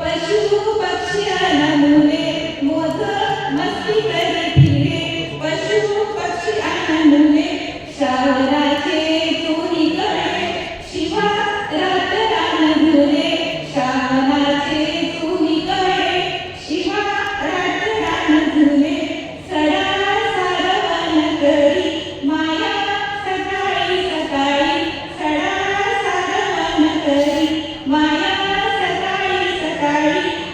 पशु पक्षी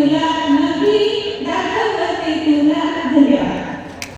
Yeah.